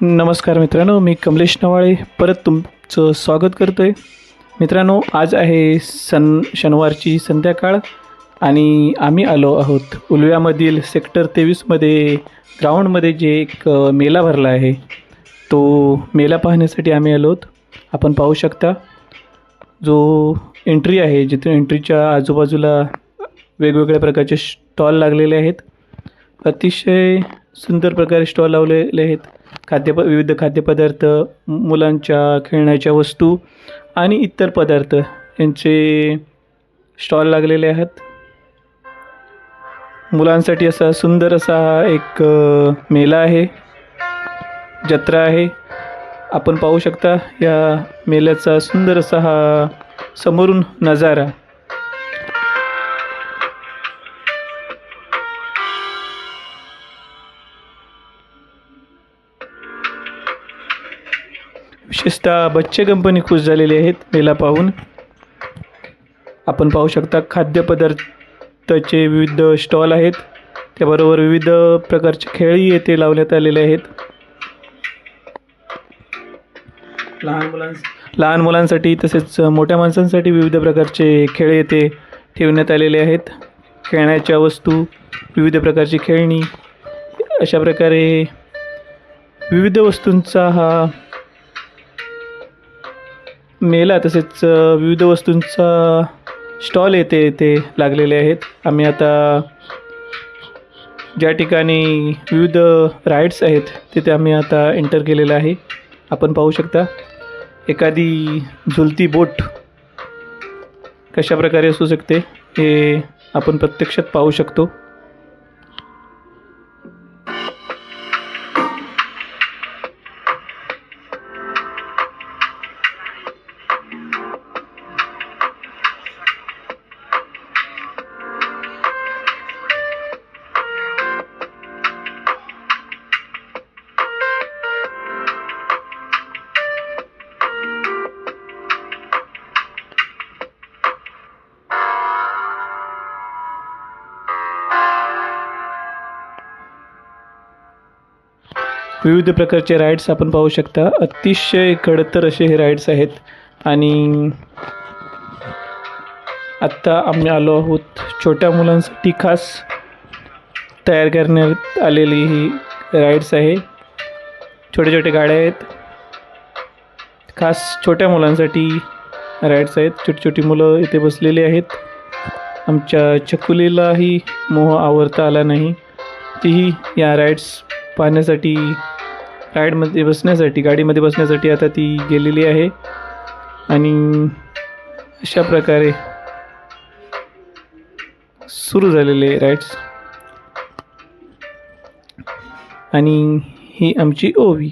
नमस्कार मित्रांनो मी कमलेश नवाळे परत तुमचं स्वागत करतो आहे मित्रांनो आज आहे सन शनिवारची संध्याकाळ आणि आम्ही आलो आहोत उलव्यामधील सेक्टर तेवीसमध्ये ग्राउंडमध्ये जे एक मेला भरला आहे. तो मेला पाहण्यासाठी आम्ही आलो आहोत. आपण पाहू शकता जो एंट्री आहे जिथे एंट्रीच्या आजूबाजूला वेगवेगळ्या प्रकारचे स्टॉल लागलेले आहेत. अतिशय सुंदर प्रकारे स्टॉल लावलेले आहेत. खाद्यप विविध खाद्यपदार्थ मुलांच्या खेळण्याच्या वस्तू आणि इतर पदार्थ यांचे स्टॉल लागलेले आहेत. मुलांसाठी असा सुंदर असा हा एक मेला आहे. जत्रा आहे. आपण पाहू शकता या मेल्याचा सुंदर असा हा समोरून नजारा. विशेषतः बच्चे कंपनी खुश झालेली आहेत मेला पाहून. आपण पाहू शकता खाद्यपदार्थाचे विविध स्टॉल आहेत. त्याबरोबर विविध प्रकारचे खेळही येथे लावण्यात आलेले आहेत. लहान मुलां लहान मुलांसाठी तसेच मोठ्या माणसांसाठी विविध प्रकारचे खेळ येथे ठेवण्यात आलेले आहेत. खेळण्याच्या वस्तू विविध प्रकारची खेळणी अशा प्रकारे विविध वस्तूंचा हा मेला तसेच विविध वस्तूंचा स्टॉल येथे येथे लागलेले आहेत. आम्ही आता ज्या ठिकाणी विविध राईड्स आहेत तिथे आम्ही आता एंटर केलेलं आहे. आपण पाहू शकता एखादी झुलती बोट कशा प्रकारे असू शकते हे आपण प्रत्यक्षात पाहू शकतो. विविध प्रकारचे राईड्स आपण पाहू शकता. अतिशय खडतर असे हे राईड्स आहेत. आणि आत्ता आम्ही आलो आहोत छोट्या मुलांसाठी खास. तयार करण्यात आलेली ही राईड्स आहे. छोटे छोटे गाड्या आहेत. खास छोट्या मुलांसाठी राईड्स आहेत. छोटी छोटी मुलं इथे बसलेली आहेत. आमच्या चकुलीलाही मोह आवरता आला नाही. तीही या राईड्स पाहण्यासाठी राईडमध्ये बसण्यासाठी गाडीमध्ये बसण्यासाठी आता ती गेलेली आहे. आणि अशा प्रकारे सुरू झालेले राईड्स आणि ही आमची ओवी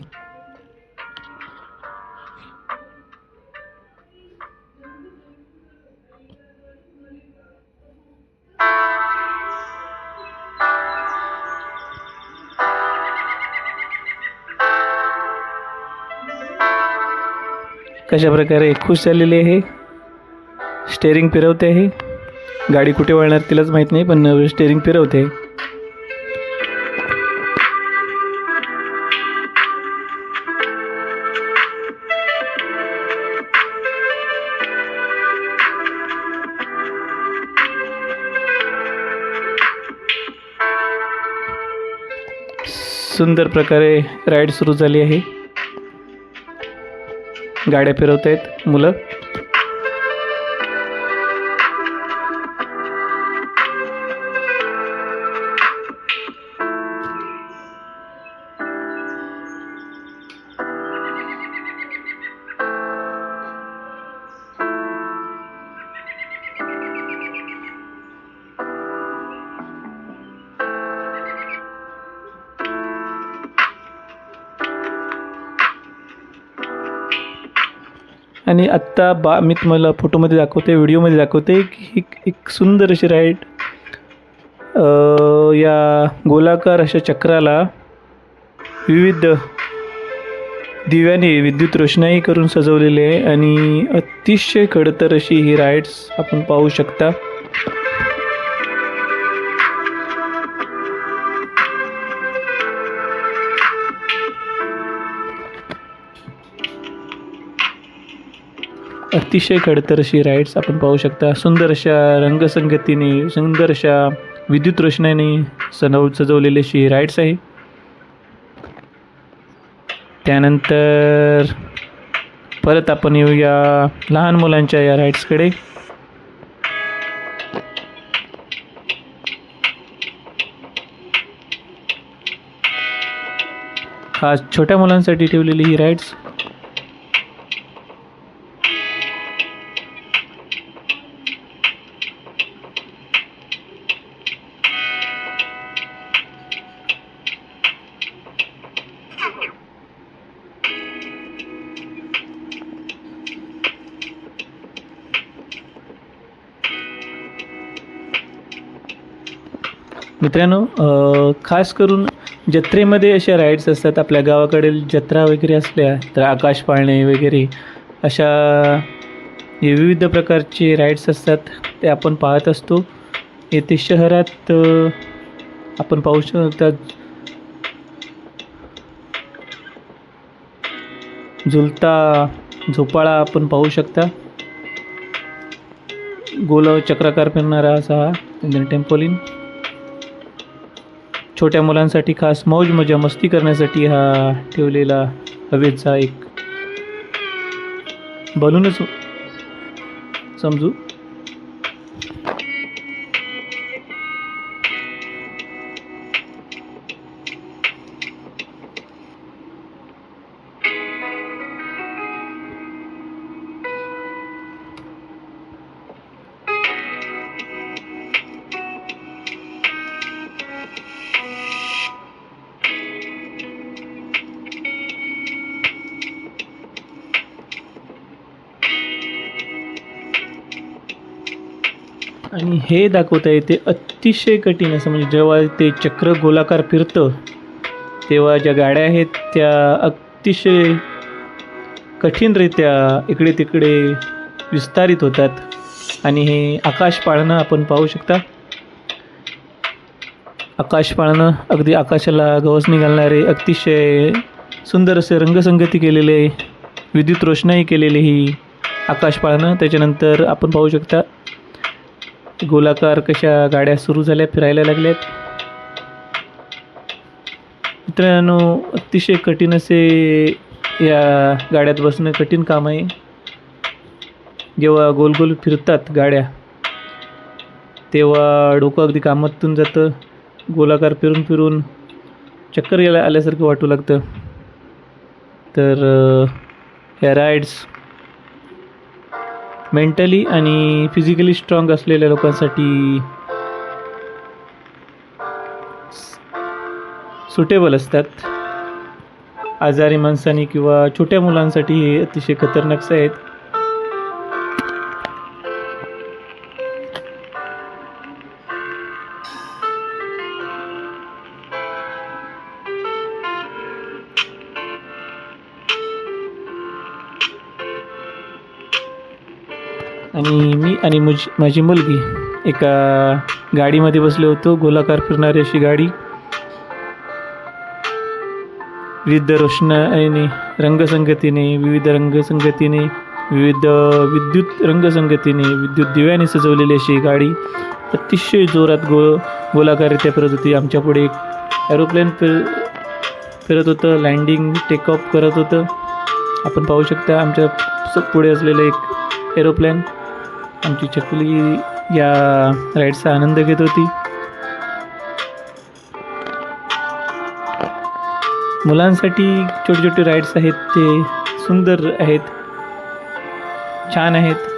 कशा प्रकारे खुश झालेली आहे? स्टेअरिंग फिरवते आहे? गाडी कुठे वळणार तिलाच माहीत नाही पण स्टेअरिंग फिरवते. आहे सुंदर प्रकारे राईड सुरू झाली आहे. गाड्या फिरवत आहेत मुलं. आणि आत्ता बा मी तुम्हाला फोटोमध्ये दाखवते व्हिडिओमध्ये दाखवते. की एक एक सुंदर अशी राईड या गोलाकार अशा चक्राला विविध दिव्याने विद्युत रोषणाई करून सजवलेली आहे आणि अतिशय खडतर अशी ही राईड्स आपण पाहू शकता. अतिशय खडतर अशी राईड्स आपण पाहू शकता. सुंदर अशा रंगसंगतीने सुंदर अशा विद्युत रोषणाने सनव सजवलेली अशी राईड्स आहे. त्यानंतर परत आपण येऊया लहान मुलांच्या या राईड्सकडे खास छोट्या मुलांसाठी ठेवलेली ही राईड्स मित्रांनो खास करून जत्रेमध्ये अशा राईड्स असतात आपल्या गावाकडील जत्रा वगैरे असल्या तर आकाश पाळणे वगैरे अशा हे विविध प्रकारचे राईड्स असतात ते आपण पाहत असतो. येथे शहरात आपण पाहू शकतात झुलता झोपाळा आपण पाहू शकता. गोल चक्राकार फिरणारा असा हा टेम्पोलिन छोट्या मुलांसाठी खास मौज मजा मस्ती करण्यासाठी हा ठेवलेला हवेचा एक बलूनच समजू? आणि हे दाखवता येते अतिशय कठीण असं म्हणजे जेव्हा ते चक्र गोलाकार फिरतं तेव्हा ज्या गाड्या आहेत त्या अतिशय कठीणरित्या इकडे तिकडे विस्तारित होतात. आणि हे आकाश पाळणं आपण पाहू शकता. आकाश पाळणं अगदी आकाशाला गवसणी घालणारे अतिशय सुंदर असे रंगसंगती केलेले विद्युत रोषणाई केलेली ही आकाश पाळणं. त्याच्यानंतर आपण पाहू शकता गोलाकार कशा गाड्या सुरू झाल्या फिरायला लागल्यात? मित्रांनो अतिशय कठीण असे या गाड्यात बसणं कठीण काम आहे. जेव्हा गोल गोल फिरतात गाड्या तेव्हा डोकं अगदी कामातून जातं. गोलाकार फिरून फिरून चक्कर यायला आल्यासारखं वाटू लागतं. तर या ह्या राईड्स मेंटली आणि फिजिकली स्ट्रॉंग असलेल्या लोकांसाठी सुटेबल असतात. आजारी माणसांनी किंवा छोट्या मुलांसाठी हे अतिशय खतरनाक आहेत आणि मी आणि मुझ माझी मुलगी एका गाडीमध्ये बसलो होतो गोलाकार फिरणारी अशी गाडी. विविध रोषणाने रंगसंगतीने विविध रंगसंगतीने विविध विद्युत रंगसंगतीने विद्युत दिव्याने सजवलेली अशी गाडी. अतिशय जोरात गो गोलाकाररित्या फिरत होती. आमच्या पुढे एक एरोप्लेन फिर फिरत होतं लँडिंग टेकऑफ करत होतं. आपण पाहू शकता आमच्या स- पुढे असलेलं एक एरोप्लेन आमची चकली या राईडचा आनंद घेत होती. मुलांसाठी छोटे छोटे राईड्स आहेत ते सुंदर आहेत छान आहेत.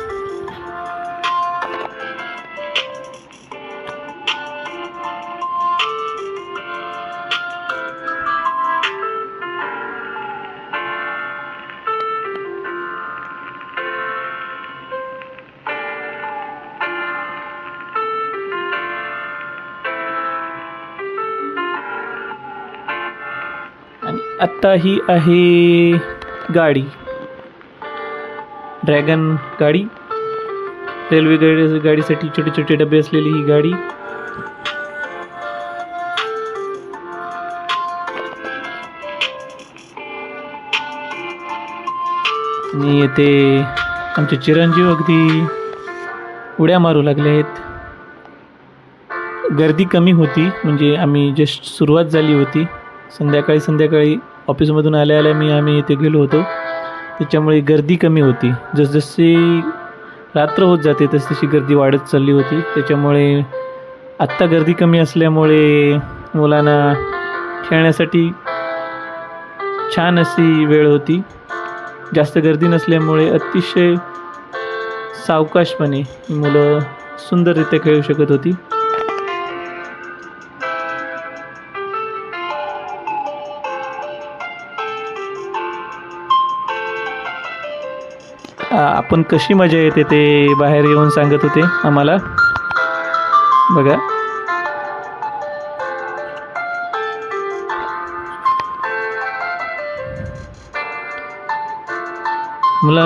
आत्ता ही आहे गाडी. ड्रॅगन गाडी. रेल्वे गाडी गाडीसाठी छोटे छोटे डबे असलेली ही गाडी. आणि येथे आमचे चिरंजीव अगदी उड्या मारू लागले आहेत. गर्दी कमी होती म्हणजे आम्ही जस्ट सुरुवात झाली होती. संध्याकाळी संध्याकाळी ऑफिसमधून आल्या आल्या मी आम्ही इथे गेलो होतो. त्याच्यामुळे गर्दी कमी होती. जसजशी रात्र होत जाते तस तशी गर्दी वाढत चालली होती. त्याच्यामुळे आत्ता गर्दी कमी असल्यामुळे मुलांना खेळण्यासाठी छान अशी वेळ होती. जास्त गर्दी नसल्यामुळे अतिशय सावकाशपणे मुलं सुंदररित्या खेळू शकत होती. आपण कशी मजा येते ते बाहेर येऊन सांगत होते आम्हाला. बघा. मुला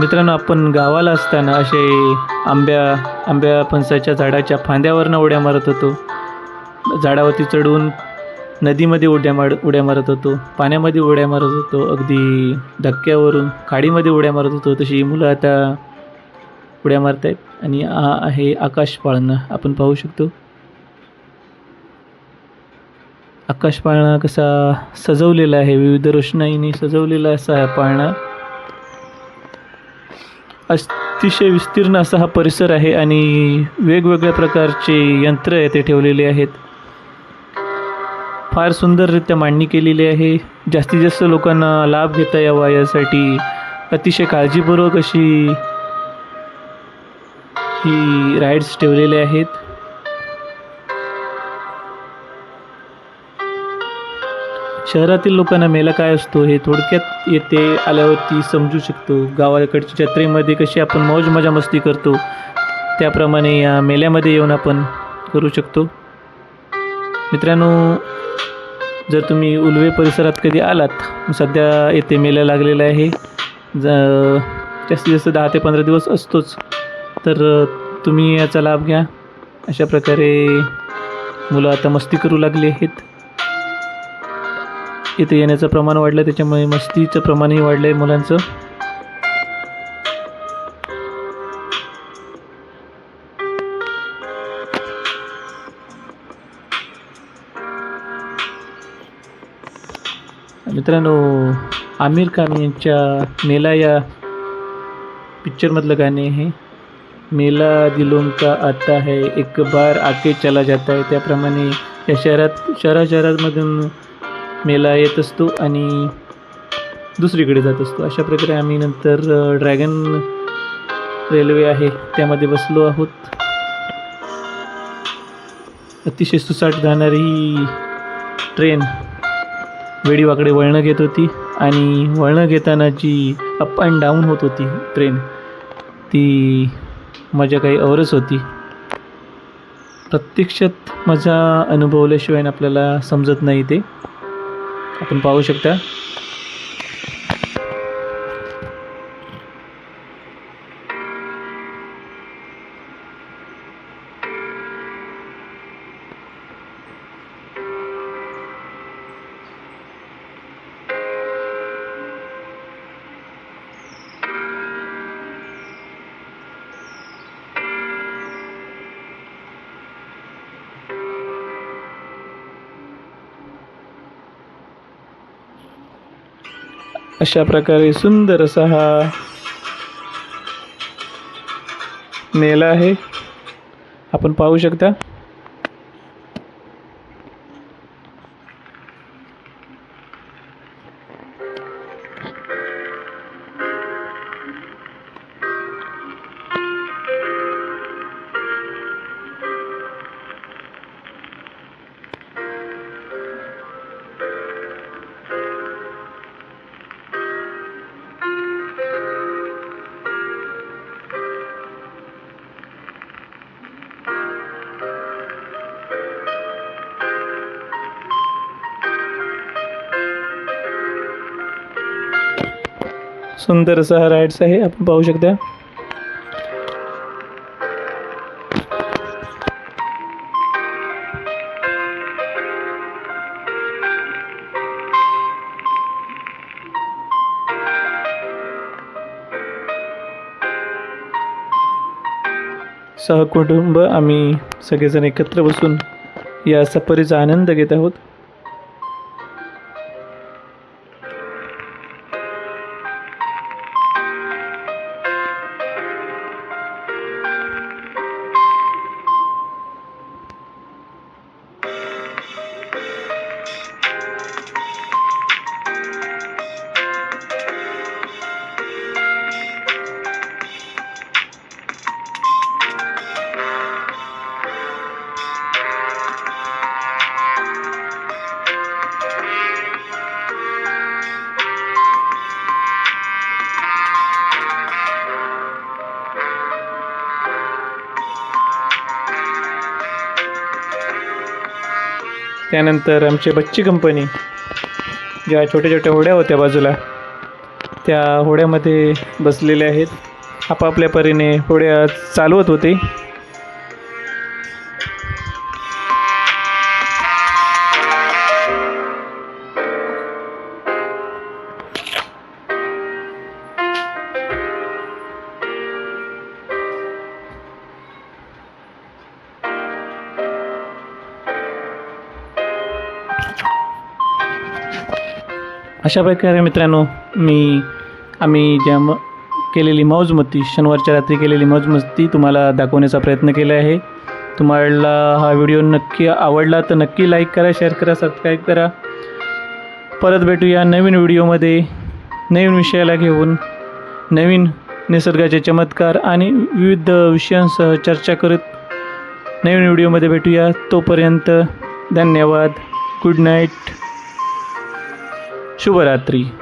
मित्रांनो आपण गावाला असताना असे आंब्या आंब्या फणसाच्या झाडाच्या फांद्यावरनं उड्या मारत होतो. झाडावरती चढून नदीमध्ये उड्या मार उड्या मारत होतो. पाण्यामध्ये उड्या मारत होतो. अगदी धक्क्यावरून खाडीमध्ये उड्या मारत होतो. तशी ही मुलं आता उड्या मारत आहेत आणि हा आहे आकाश पाळणं. आपण पाहू शकतो. आकाश पाळणा कसा सजवलेला आहे. विविध रोषणाईने सजवलेला असा हा पाळणा. अतिशय विस्तीर्ण असा हा परिसर आहे. आणि वेगवेगळ्या प्रकारचे यंत्र येथे ठेवलेले आहेत. फार सुंदररित्या मांडणी केलेली आहे. जास्तीत जास्त लोकांना लाभ घेता यावा यासाठी अतिशय काळजीपूर्वक अशी ही राईड्स ठेवलेले आहेत. शहरातील लोकांना मेला काय असतो हे थोडक्यात येथे आल्यावरती समजू शकतो. गावाकडच्या जत्रेमध्ये कशी आपण मौज मजा मस्ती करतो त्याप्रमाणे या मेल्यामध्ये येऊन आपण करू शकतो. मित्रांनो जर तुम्ही उलवे परिसरात कधी आलात सध्या येथे मेला लागलेला आहे. ज जास्तीत जास्त दहा ते पंधरा दिवस असतोच. तर तुम्ही याचा लाभ घ्या. अशा प्रकारे मुलं आता मस्ती करू लागली आहेत. इथे येण्याचं प्रमाण वाढलं त्याच्यामुळे मस्तीचं प्रमाणही वाढलं आहे मुलांचं. मित्रांनो आमिर खान यांच्या मेला या पिक्चरमधलं गाणे आहे. मेला दिलों का आता है एक बार आके चला जाता है. त्याप्रमाणे या शहरात शहरा शहरांमधून मेला येत असतो आणि दुसरीकडे जात असतो. अशा प्रकारे आम्ही नंतर ड्रॅगन रेल्वे आहे. त्यामध्ये बसलो आहोत. अतिशय सुसाट जाणारी ही ट्रेन वेडीवाकडे वळणं घेत होती आणि वळणं घेताना जी अप अँड डाऊन होत होती ट्रेन ती मजा काही औरच होती. प्रत्यक्षात मजा अनुभवल्याशिवाय आपल्याला समजत नाही ते. आपण पाहू शकता. अशा प्रकारे सुंदर असा हा मेला आहे. आपण पाहू शकता. सुंदर असा हा राईड्स आहे. आपण पाहू शकता. सहकुटुंब आम्ही सगळेजण एकत्र बसून या सफरीचा आनंद घेत आहोत. त्यानंतर आमची बच्ची कंपनी ज्या छोट्या छोट्या होड्या होत्या बाजूला त्या होड्यामध्ये बसलेल्या आहेत. आपापल्या परीने होड्या चालवत होते. अशा प्रकारे मित्रांनो मी आम्ही ज्या म केलेली मौजमस्ती शनिवारच्या रात्री केलेली मौजमस्ती तुम्हाला दाखवण्याचा प्रयत्न केला आहे. तुम्हाला हा व्हिडिओ नक्की आवडला तर नक्की लाईक करा शेअर करा सबस्क्राईब करा. परत भेटूया नवीन व्हिडिओमध्ये नवीन विषयाला घेऊन नवीन निसर्गाचे चमत्कार आणि विविध विषयांसह चर्चा करत नवीन व्हिडिओमध्ये भेटूया. तोपर्यंत धन्यवाद. Good night. शुभरात्री.